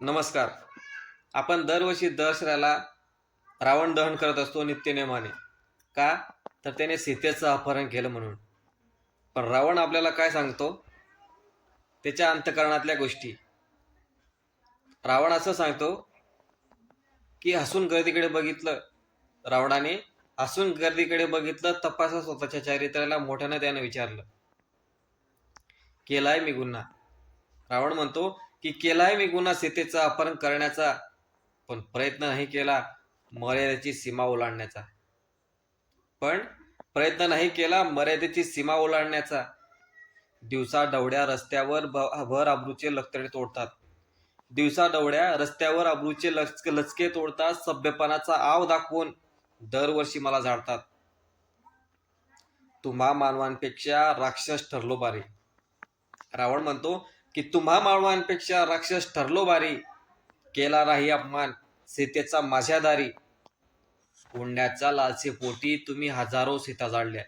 नमस्कार. आपण दरवर्षी दसऱ्याला रावण दहन करत असतो नित्यनेमाने का? तर त्याने सीतेचं अपहरण केलं म्हणून. पण रावण आपल्याला काय सांगतो? त्याच्या अंतकरणातल्या गोष्टी. रावण असं सांगतो की हसून गर्दीकडे बघितलं रावणाने हसून गर्दीकडे बघितलं तपासा स्वतःच्या चारित्र्याला मोठ्यानं त्यानं विचारलं. केलाय मी गुन्हा. रावण म्हणतो की केलाय मी गुन्हा सीतेचं अपहरण करण्याचा पण प्रयत्न नाही केला मर्यादेची सीमा ओलांडण्याचा. पण प्रयत्न नाही केला मर्यादेची सीमा ओलांडण्याचा. दिवसा डवड्या रस्त्यावर भर अब्रूचे लक्तडे तोडतात. दिवसा डवड्या रस्त्यावर अब्रूचे लचके लचके तोडतात सभ्यपणाचा आव दाखवून दरवर्षी मला झाडतात. तुम्हा मानवांपेक्षा राक्षस ठरलो बारी. रावण म्हणतो की तुम्हा माळवांपेक्षा राक्षस ठरलो बारी केला राही अपमान सीतेचा माझ्यादारी. हुंड्याच्या लालसेपोटी तुम्ही हजारो सीता जाळल्या.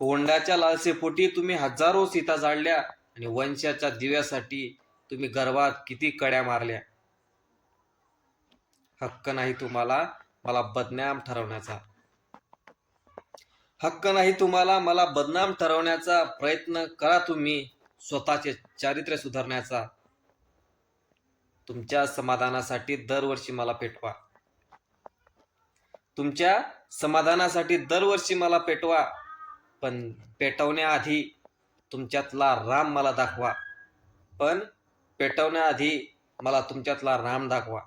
हुंड्याच्या लालसेपोटी तुम्ही हजारो सीता जाळल्या आणि वंशाच्या दिव्यासाठी तुम्ही गर्वात किती कड्या मारल्या. हक्क नाही तुम्हाला मला बदनाम ठरवण्याचा. हक्क नाही तुम्हाला मला बदनाम ठरवण्याचा प्रयत्न करा तुम्ही. स्वतःचे चारित्र्य सुधारण्याचा तुमच्या समाधानासाठी दरवर्षी मला पेटवा. तुमच्या समाधानासाठी दरवर्षी मला पेटवा पण पेटवण्याआधी तुमच्यातला राम मला दाखवा. पण पेटवण्याआधी मला तुमच्यातला राम दाखवा.